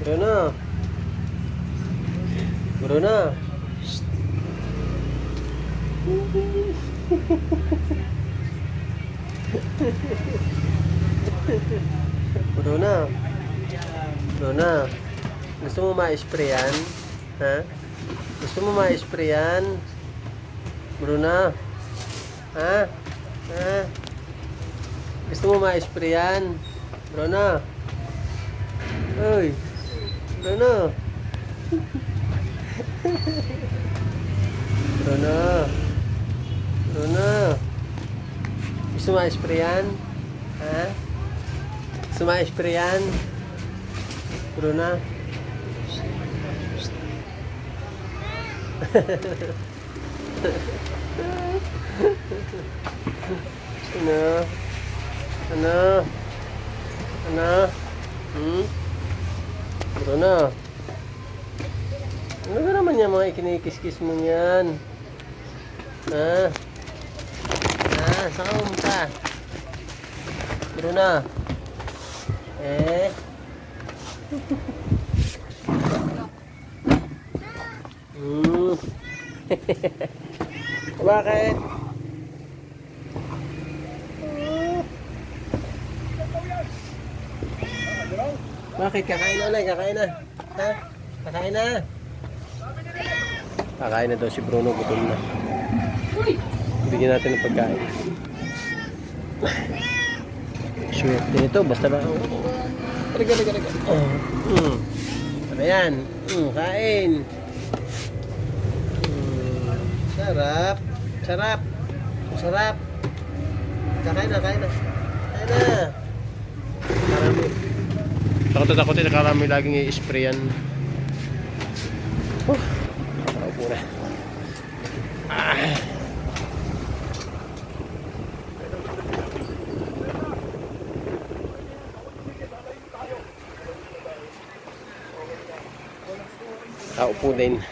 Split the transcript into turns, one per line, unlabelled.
Bruno. Shh. Bruno. Bruno. Gusto mo ma-sprayan? Ha? Gusto mo ma-sprayan? Bruno. Ha? Ha? Gusto mo ma-sprayan? Bruno. Uy. Bruno. Bruno. Bruno. Gusto mo ma-sprayan? Ha? Gusto mo ma-sprayan? Bruno. Ano? Ano? Ano? Hmm? Bruno. Ano ba naman yan mga ikinikis-kis mo yan? Ha? Ha? Saan ka pumunta? Bruno. Eh? Hmm. Bakit? Bakit? Kakain na ulit, kakain na. Ha? Kakain na. Kakain na daw si Bruno, gutom na. Bigyan natin ng pagkain. Swerte nito, basta ba? Talaga, talaga, talaga. Mm. Ano yan? Mm, kain. Mm, sarap. Sarap. Sarap. Kakain na, kain na. Kain na. Takot takot na karami laging i-sprayan. Oh, nakaupo na. Ah. Nakaupo din.